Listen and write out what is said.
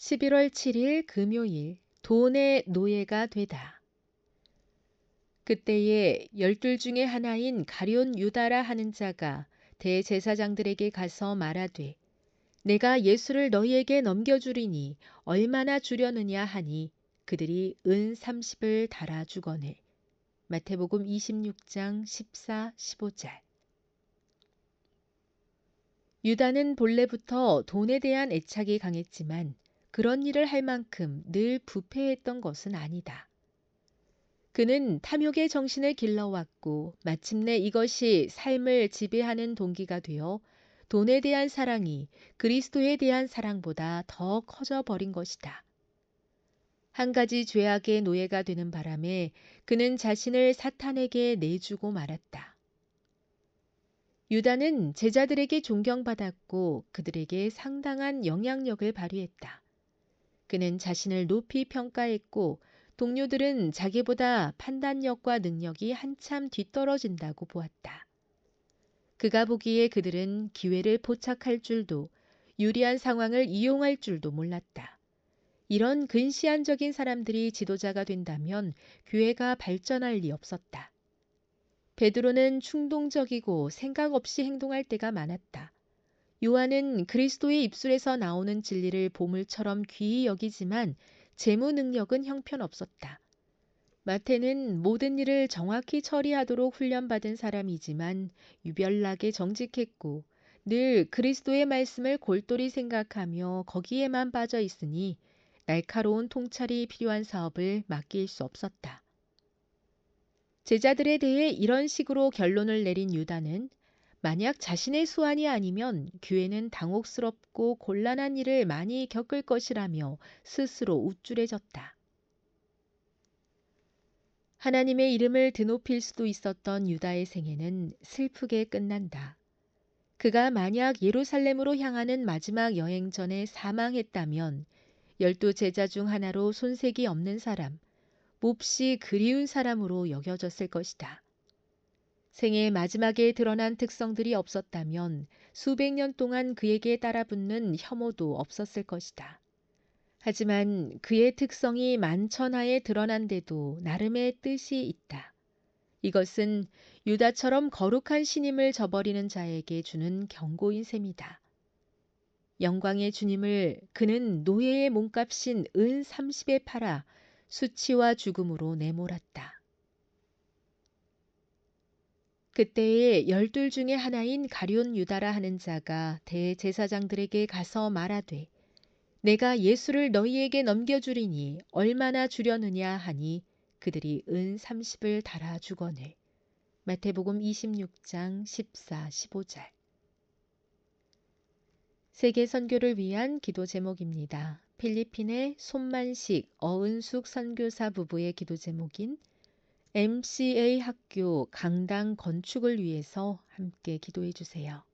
11월 7일 금요일 돈의 노예가 되다. 그때에 열둘 중에 하나인 가룟 유다라 하는 자가 대제사장들에게 가서 말하되 내가 예수를 너희에게 넘겨주리니 얼마나 주려느냐 하니 그들이 은 30을 달아 주거늘. 마태복음 26장 14, 15절. 유다는 본래부터 돈에 대한 애착이 강했지만 그런 일을 할 만큼 늘 부패했던 것은 아니다. 그는 탐욕의 정신을 길러왔고 마침내 이것이 삶을 지배하는 동기가 되어 돈에 대한 사랑이 그리스도에 대한 사랑보다 더 커져 버린 것이다. 한 가지 죄악의 노예가 되는 바람에 그는 자신을 사탄에게 내주고 말았다. 유다는 제자들에게 존경받았고 그들에게 상당한 영향력을 발휘했다. 그는 자신을 높이 평가했고 동료들은 자기보다 판단력과 능력이 한참 뒤떨어진다고 보았다. 그가 보기에 그들은 기회를 포착할 줄도 유리한 상황을 이용할 줄도 몰랐다. 이런 근시안적인 사람들이 지도자가 된다면 교회가 발전할 리 없었다. 베드로는 충동적이고 생각 없이 행동할 때가 많았다. 요한은 그리스도의 입술에서 나오는 진리를 보물처럼 귀히 여기지만 재무 능력은 형편없었다. 마태는 모든 일을 정확히 처리하도록 훈련받은 사람이지만 유별나게 정직했고 늘 그리스도의 말씀을 골똘히 생각하며 거기에만 빠져 있으니 날카로운 통찰이 필요한 사업을 맡길 수 없었다. 제자들에 대해 이런 식으로 결론을 내린 유다는 만약 자신의 수완이 아니면 교회는 당혹스럽고 곤란한 일을 많이 겪을 것이라며 스스로 우쭐해졌다. 하나님의 이름을 드높일 수도 있었던 유다의 생애는 슬프게 끝난다. 그가 만약 예루살렘으로 향하는 마지막 여행 전에 사망했다면 열두 제자 중 하나로 손색이 없는 사람, 몹시 그리운 사람으로 여겨졌을 것이다. 생의 마지막에 드러난 특성들이 없었다면 수백 년 동안 그에게 따라붙는 혐오도 없었을 것이다. 하지만 그의 특성이 만천하에 드러난데도 나름의 뜻이 있다. 이것은 유다처럼 거룩한 신임을 저버리는 자에게 주는 경고인 셈이다. 영광의 주님을 그는 노예의 몸값인 은 30에 팔아 수치와 죽음으로 내몰았다. 그때에 열둘 중에 하나인 가룟 유다라 하는 자가 대제사장들에게 가서 말하되 내가 예수를 너희에게 넘겨주리니 얼마나 주려느냐 하니 그들이 은 30을 달아 주거늘. 마태복음 26장 14, 15절. 세계 선교를 위한 기도 제목입니다. 필리핀의 손만식 어은숙 선교사 부부의 기도 제목인 MCA 학교 강당 건축을 위해서 함께 기도해 주세요.